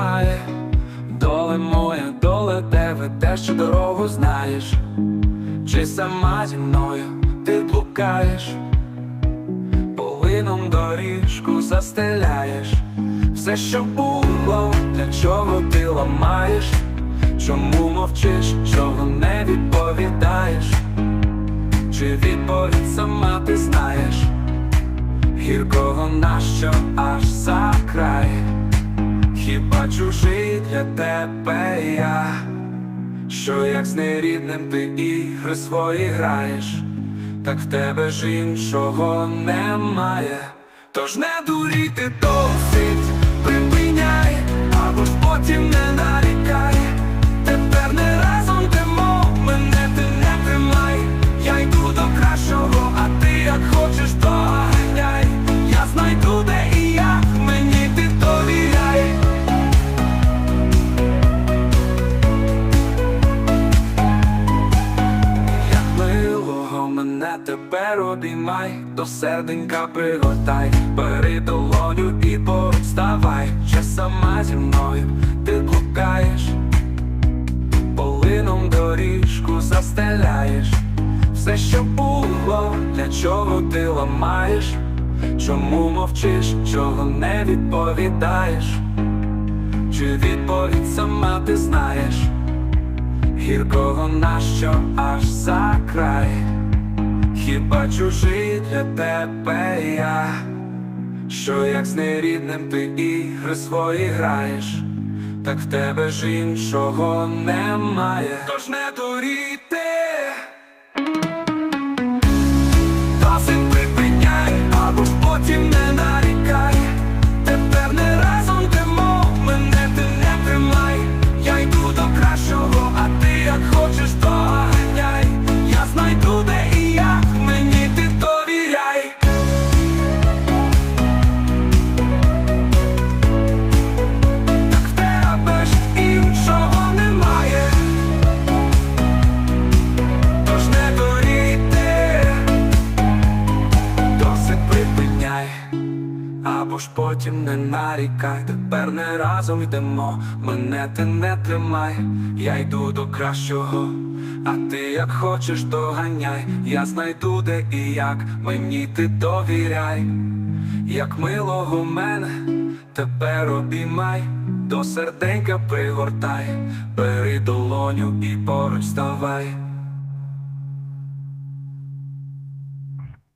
тримає, доле моя, доле тебе те, що дорогу знаєш, чи сама зі мною ти блукаєш, полином доріжку застеляєш, все, що було, для чого ти ламаєш, чому мовчиш, чого не відповідаєш, чи відповідь сама ти знаєш? Гіркого нащо аж за край? Хіба чужий для тебе я, що як з нерідним ти ігри свої граєш, так в тебе ж іншого немає. Тож не дуріти досить, припиняй, або ж потім не мене тепер обіймай, до серденька пригортай, бери долоню і поруч ставай, ще сама зі мною ти блукаєш, полином доріжку застеляєш, все, що було, для чого ти ламаєш, чому мовчиш, чого не відповідаєш, чи відповідь сама ти знаєш. Гіркого нащо аж за край, хіба чужий для тебе я, що як з нерідним ти ігри свої граєш, так в тебе ж іншого немає. Тож не дуріти, Або ж потім не нарікай, тепер не разом йдемо, мене ти не тримай, я йду до кращого, а ти як хочеш, доганяй, я знайду де і як. Мені ти довіряй, як милого мене, тепер обіймай, до серденька пригортай, бери долоню і поруч ставай.